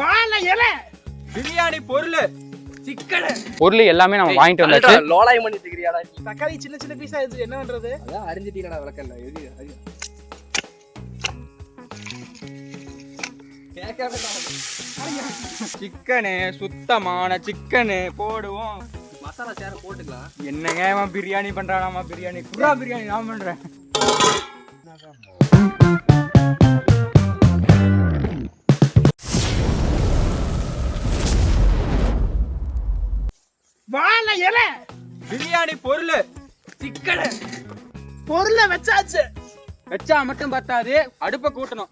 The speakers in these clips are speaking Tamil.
வாழை இலை. பிரியாணி பொருள் சிக்கன். பொருள் எல்லாமே நம்ம வாங்கிட்டு வந்தாச்சு. லோலாய் பண்ணிட்டு இருக்கிறியாடா நீ தக்காளி சின்ன சின்ன பீஸா ஆயிடுச்சு என்ன பண்றது? அதான் அறிஞ்சிட்டீங்கடா விளக்கல்ல. எது அது. சிக்கனு சுத்தமான சிக்கனு போடுவோம். மசாலா சேர போட்டுக்கலாம். என்னங்க அவன் பிரியாணி பண்றானாமா பிரியாணி? புறா பிரியாணி நான் பண்றேன். இலை? பிரியாணி பொருள். சிக்கனு. பொருளை வச்சாச்சு. வச்சா மட்டும் பத்தாது அடுப்பை கூட்டணும்.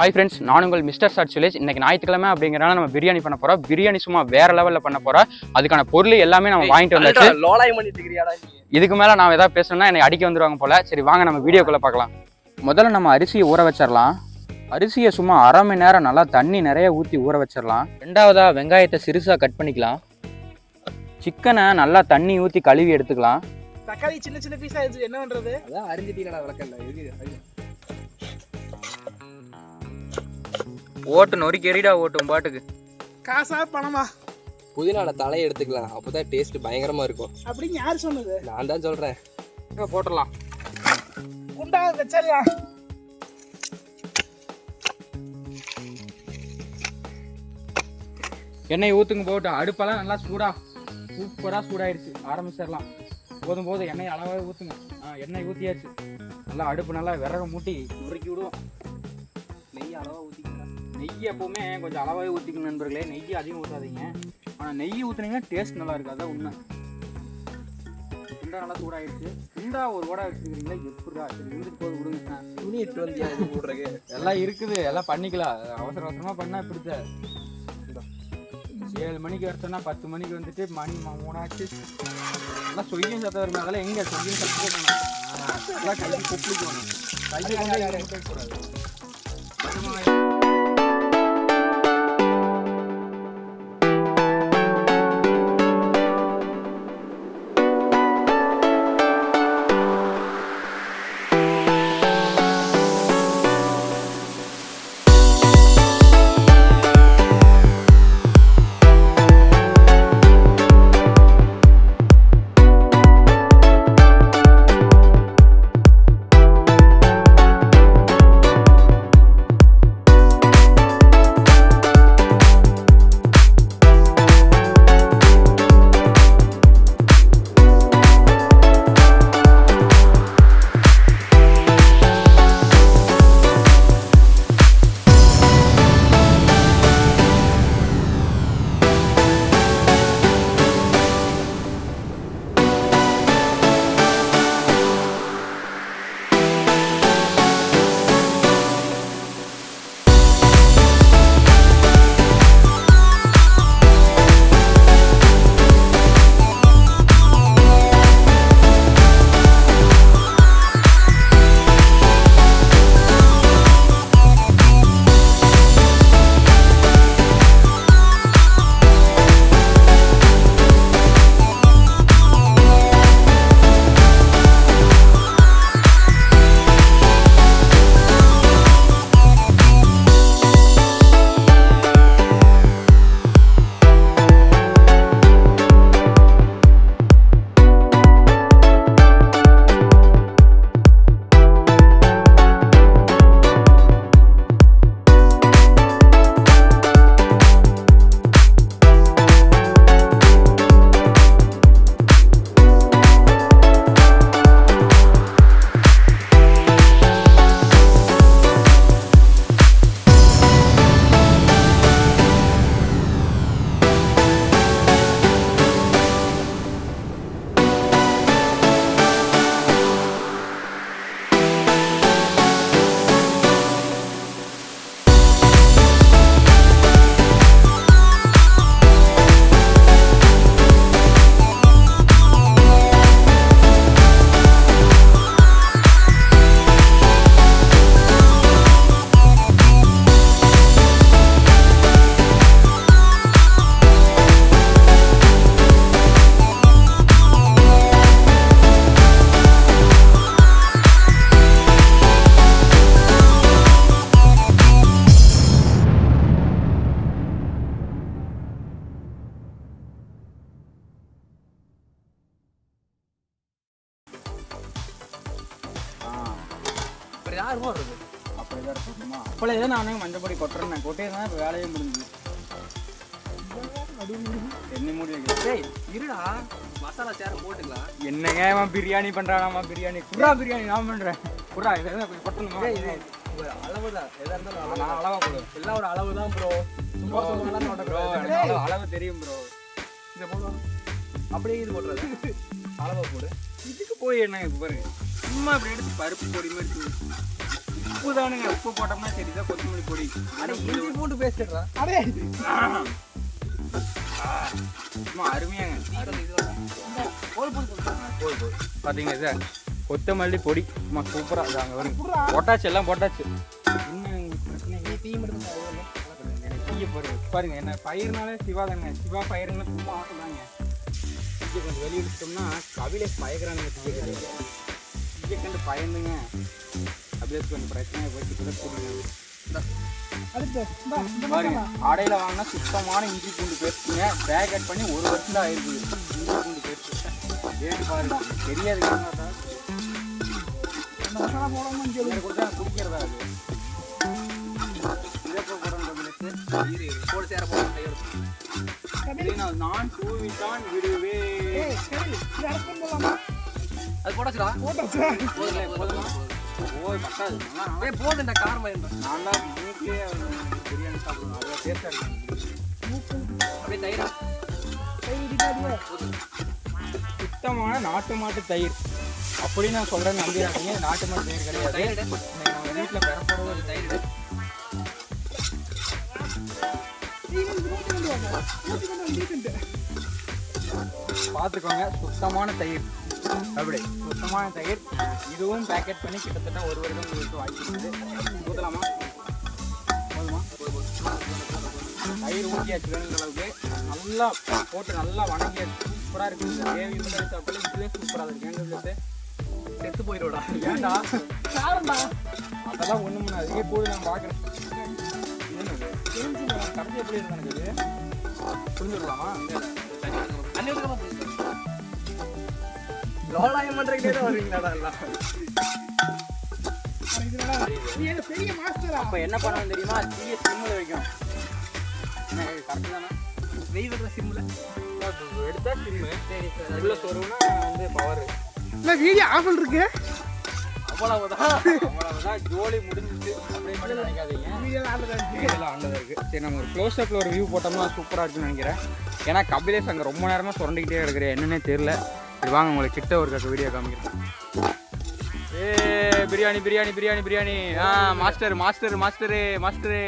ஹாய் ஃப்ரெண்ட்ஸ் நான் உங்கள் மிஸ்டர் சாட் வில்லேஜ் இன்னைக்கு ஞாயிற்றுக்கிழமை அப்படிங்கிறனால நம்ம பிரியாணி பண்ண போறோம். பிரியாணி சும்மா வேற லெவலில் பண்ண போறோம். அதுக்கான பொருள் எல்லாமே நம்ம வாங்கிட்டு வந்தாச்சு. லோலாய் பண்ணிட்டு இதுக்கு மேல நான் ஏதாவது பேசணும்னா என்னை அடிக்க வந்துருவாங்க போல. சரி வாங்க நம்ம வீடியோக்குள்ள பார்க்கலாம். முதல்ல நம்ம அரிசியை ஊற வச்சிடலாம் அரிசியை சும்மா அரை மணி நேரம் நல்லா தண்ணி நிறைய ஊற்றி ஊற வச்சிடலாம் ரெண்டாவதா வெங்காயத்தை சிறுசாக கட் பண்ணிக்கலாம். சிக்கனை நல்லா தண்ணி ஊற்றி கழுவி எடுத்துக்கலாம். தக்காளி சின்ன சின்ன பீஸா ஆயிடுச்சு என்ன பண்றது? அதான் விளக்கல்ல. எது அது ஓட்டு நொறுக்கி எறிடா ஓட்டும் பாட்டுக்கு. காசா பணமா? புதினால தலையை எடுத்துக்கலாம். அப்பதான் டேஸ்ட் பயங்கரமா இருக்கும். அப்படின்னு யார் சொன்னது? நான் தான் சொல்றேன். போட்டுடலாம். குண்டா வச்சாரியா எண்ணெய் ஊற்றுங்க போகட்டும் அடுப்பெல்லாம் நல்லா சூடா. சூப்பராக சூடாயிருச்சு. ஆரம்பிச்சிடலாம். போதும் போதும். எண்ணெய் அளவாக ஊற்றுங்க எண்ணெய் ஊற்றியாச்சு நல்லா அடுப்பு நல்லா விறக மூட்டி நுறுக்கி விடுவோம். நெய் அளவா ஊத்திக்கலாம் நெய் எப்பவுமே கொஞ்சம் அளவாகவே ஊற்றிக்கணும் நண்பர்களே. நெய் அதிகம் ஊற்றாதீங்க ஆனால் நெய் ஊற்றுனீங்கன்னா டேஸ்ட் நல்லா இருக்கு அதான் உண்மை. குண்டா நல்லா சூடாயிருச்சு. குண்டா ஒரு வடை வச்சுருக்கீங்களா எப்படா சரி இருந்துட்டு போது விடுங்க. துணி எட்டு போடுறக்கு எல்லாம் இருக்குது. எல்லாம் பண்ணிக்கலாம். அவசர அவசரமாக பண்ணால் இப்படித்த ஏழு மணிக்கு வரத்தோன்னா பத்து மணிக்கு வந்துட்டு மணி மூணாச்சு எல்லாம் சொல்லியும் சத்தம் வருமே அதெல்லாம் எங்கே சொல்லியும் சத்தம் காணும் எல்லாம் கையை குப்பிக்கணும் கையை கொண்டு கூடாது காரமாக வருது அப்படி தான் இருக்கணுமா அப்பளே தான் நானே மஞ்சப்படி கொட்டுறேன் நான் கொட்டே தான் இப்போ வேலையே முடிஞ்சு என்ன மூடி வைக்கிறேன் டேய் இருடா மசாலா சேர போட்டுக்கலாம் என்னங்க அவன் பிரியாணி பண்றானாமா பிரியாணி குரா பிரியாணி நான் பண்றேன் குரா இதை கொஞ்சம் கொட்டணுமா இது ஒரு அளவு தான் எதா இருந்தாலும் நான் அளவா கொடு எல்லாம் ஒரு அளவு தான் ப்ரோ சும்மா சும்மா ப்ரோ அளவு தெரியும் ப்ரோ இதை போடுவோம் அப்படியே இது போடுறது அளவை போடு. இதுக்கு போய் என்ன பாருங்க சும்மா இப்படி எடுத்து பருப்பு பொடி மாதிரி. உப்பு தானுங்க உப்பு போட்டோம்னா சரிதான் கொத்தமல்லி பொடி. அட இஞ்சி பூண்டு பேசிடுறா அடே. சும்மா அருமையாங்க. போய் போய் பார்த்தீங்களா சார் கொத்தமல்லி பொடி. சும்மா சூப்பராக அங்கே வரும். போட்டாச்சு எல்லாம் போட்டாச்சு. பாருங்க பாருங்க என்ன பயிர்னாலே சிவா தாங்க. சிவா பயிருங்க சும்மா ஆசைதாங்க தீய கொஞ்சம் வெளியிட்டோம்னா கபிலேஷ் பயக்கிறானுங்க தீய கண்டு தீய கண்டு பயந்துங்க. கபிலேஷ் கொஞ்சம் பிரச்சனை போயிட்டு கூட கூடுங்க வாங்கினா சுத்தமான இஞ்சி பூண்டு பேஸ்ட்டுங்க. பேக்கெட் பண்ணி ஒரு வருஷம் தான் ஆயிருக்குது இஞ்சி பூண்டு பாருங்க. தெரியாது மசாலா போடாமல் சொல்லு. கொடுத்தா குடிக்கிறதா அது? இதே போடுறோம் கபிலேஷ் இரு இரு. போடு சேர இதை நான் நான் தூவித்தான் விடுவேன். அது போடாச்சுடா போட்டாச்சு? போதும் போதும் ஓய் பத்தாது. நல்லா நல்லா போதும்டா காரமா இருந்தா நான் தான் மூக்கே பிரியாணி சாப்பிடுவேன் அவ்வளோ டேஸ்ட்டாக இருக்கும் அப்படியே தயிரா? சுத்தமான நாட்டு மாட்டு தயிர். அப்படி நான் சொல்கிறேன் நம்பிடாதீங்க. நாட்டு மாட்டு தயிர் கிடையாது. தயிர் வீட்டில் பெறப்படுவது தயிர் பார்த்துக்கோங்க சுத்தமான தயிர். அப்படி சுத்தமான தயிர். இதுவும் பேக்கெட் பண்ணி கிட்டத்தட்ட ஒரு வருடம் உங்களுக்கு வாங்கிக்கிறது ஊற்றலாமா போதுமா? தயிர் ஊற்றியாச்சு வேணுங்கிற அளவுக்கு. நல்லா போட்டு நல்லா வணங்கியாச்சு. சூப்பராக இருக்குது. மட்டும் சாப்பிட்டு இதுவே சூப்பராக இருக்கு. எங்க வீட்டு செத்து போயிடும்டா ஏன்டா? அதெல்லாம் ஒன்றும் பண்ணாது போது நான் பார்க்குறேன். கடைசி எப்படி இருக்கு எனக்கு இது புரிஞ்சுக்கலாமா லோலாயம் பண்றதுக்கே தான் வருவீங்களாடா எல்லாம் பெரிய மாஸ்டரா அப்போ என்ன பண்ணணும் தெரியுமா தீய சிம்மில் வைக்கணும் கரெக்டு தானே வெய் விடுற சிம்ல எடுத்தா சிம்மு சரி உள்ள சொருவுனா வந்து பவர் இல்லை வீடியோ ஆஃபில் இருக்கு அவ்வளவுதான். அவ்வளவுதான். ஜோலி முடிஞ்சிச்சு அப்படியே மட்டும் நினைக்காதீங்க. இதெல்லாம் ஆண்டதாக இருக்கு. சரி நம்ம ஒரு க்ளோஸ் அப்பில் ஒரு வியூ போட்டோம்னா சூப்பராக இருக்குன்னு நினைக்கிறேன். ஏன்னா கபிலேஷ் அங்கே ரொம்ப நேரமாக சுரண்டிக்கிட்டே இருக்கிற என்னன்னே தெரியல. சரி வாங்க உங்களுக்கு கிட்ட ஒரு வீடியோ காமிக்கிறேன். ஏ பிரியாணி பிரியாணி பிரியாணி பிரியாணி. ஆ மாஸ்டர் மாஸ்டர் மாஸ்டரு மாஸ்டரு.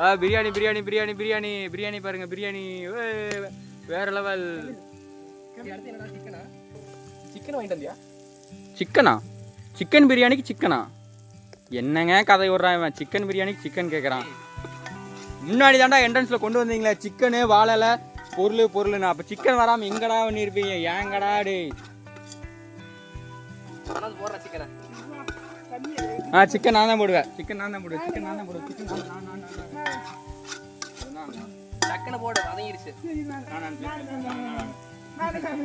ஆ பிரியாணி பிரியாணி பிரியாணி பிரியாணி பிரியாணி பாருங்க பிரியாணி. வேற லெவல் அடுத்து என்னடா சிக்கனா சிக்கன் சிக்கனா பிரியாணிக்கு சிக்கனா என்னங்க கதை விடுறான் இவன்? சிக்கன் பிரியாணிக்கு சிக்கன் கேட்குறான் முன்னாடி தாண்டா என்ட்ரன்ஸில் கொண்டு வந்தீங்களே சிக்கனு வாழலை. பொருள் பொருள்னு அப்போ சிக்கன் வராமல் எங்கடா பண்ணியிருப்பீங்க ஏங்கடா சிக்கனை ஆ சிக்கன் நான் தான் போடுவேன். சிக்கன் நான் தான் போடுவேன். சிக்கன் நான் தான் போடுவேன். சிக்கன் நான் நான் நான் டக்குன்னு போடு வதங்கிடுச்சு நானு,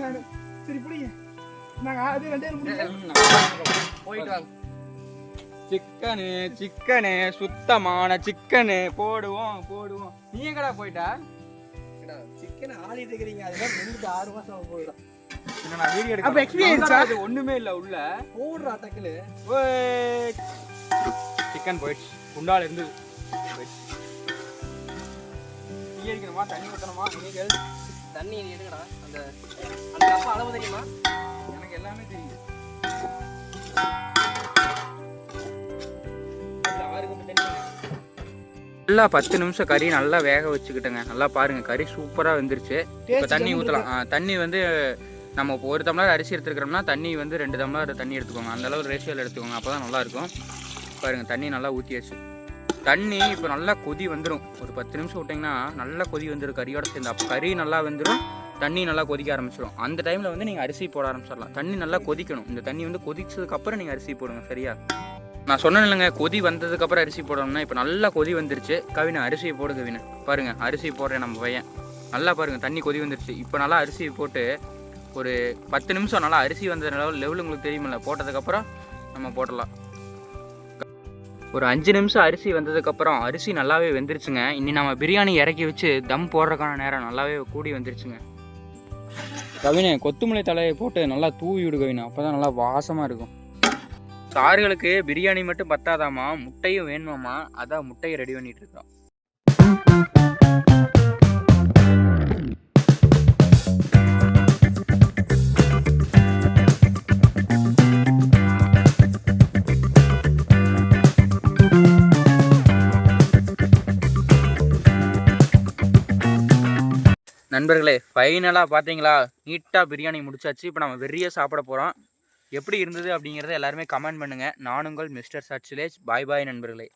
நானு. சரி பிடிங்க. சிக்கனு சிக்கனு சுத்தமான சிக்கனு. போடுவோம் போடுவோம். நீ எங்கடா போயிட்டா? சிக்கன் ஆடிட்டு இருக்கிறீங்க. அதெல்லாம் ரெண்டு ஆறு மாசம் போயிடும் அப்ப? எடுக்க ஒண்ணுமே இல்ல உள்ள. போடுறா டக்குன்னு. சிக்கன் போயிடுச்சு. குண்டால இருந்து போயிடுச்சு. டீ அடிக்கணுமா? தண்ணி ஊற்றணுமா நீங்கள் தண்ணி நீ எடுங்கடா. அந்த அந்த அளவு தெரியுமா? எனக்கு எல்லாமே தெரியும். நல்லா பத்து நிமிஷம் கறி நல்லா வேக வச்சுக்கிட்டேங்க. நல்லா பாருங்க கறி சூப்பராக வெந்துருச்சு. இப்போ தண்ணி ஊற்றலாம் தண்ணி வந்து நம்ம இப்போ ஒரு டம்ளர் அரிசி எடுத்துருக்கிறோம்னா தண்ணி வந்து ரெண்டு டம்ளர் தண்ணி எடுத்துக்கோங்க. அந்த அளவு ரேஷியோவில் எடுத்துக்கோங்க. அப்போ தான் நல்லாயிருக்கும் பாருங்கள் தண்ணி நல்லா ஊற்றியாச்சு தண்ணி இப்போ நல்லா கொதி வந்துடும் ஒரு பத்து நிமிஷம் விட்டிங்கன்னா நல்லா கொதி வந்துடும் கறியோட சேர்ந்து. அப்போ கறி நல்லா வெந்துடும் தண்ணி நல்லா கொதிக்க ஆரம்பிச்சிடும் அந்த டைமில் வந்து நீங்கள் அரிசி போட ஆரம்பிச்சிடலாம் தண்ணி நல்லா கொதிக்கணும். இந்த தண்ணி வந்து கொதிச்சதுக்கப்புறம் நீங்கள் அரிசி போடுங்க சரியா? நான் சொன்னேன் இல்லைங்க கொதி வந்ததுக்கப்புறம் அரிசி போடணும்னா இப்போ நல்லா கொதி வந்துருச்சு. கவினை அரிசியை போடு கவினை. பாருங்கள் அரிசி போடுறேன் நம்ம பையன். நல்லா பாருங்கள் தண்ணி கொதி வந்துருச்சு. இப்போ நல்லா அரிசி போட்டு ஒரு பத்து நிமிஷம் நல்லா அரிசி வந்த லெவல் லெவல் உங்களுக்கு தெரியுமில்ல போட்டதுக்கப்புறம் நம்ம போடலாம். ஒரு அஞ்சு நிமிஷம் அரிசி வந்ததுக்கப்புறம் அரிசி நல்லாவே வெந்துருச்சுங்க. இனி நம்ம பிரியாணி இறக்கி வச்சு தம் போடுறதுக்கான நேரம் நல்லாவே கூடி வந்துருச்சுங்க. கவினே கொத்துமல்லி தலையை போட்டு நல்லா தூவி விடு கவினே. அப்போ தான் நல்லா வாசமாக இருக்கும். சாறுகளுக்கு பிரியாணி மட்டும் பத்தாதாமா முட்டையும் வேணுமாம்மா? அதான் முட்டையை ரெடி பண்ணிட்டு இருக்கோம் நண்பர்களே ஃபைனலாக பார்த்தீங்களா நீட்டாக பிரியாணி முடிச்சாச்சு. இப்போ நம்ம வெறிய சாப்பிட போகிறோம் எப்படி இருந்தது அப்படிங்கிறத எல்லாருமே கமெண்ட் பண்ணுங்கள் நானுங்கள் மிஸ்டர் சர்ச்சிலேஜ் பாய் பாய் நண்பர்களே.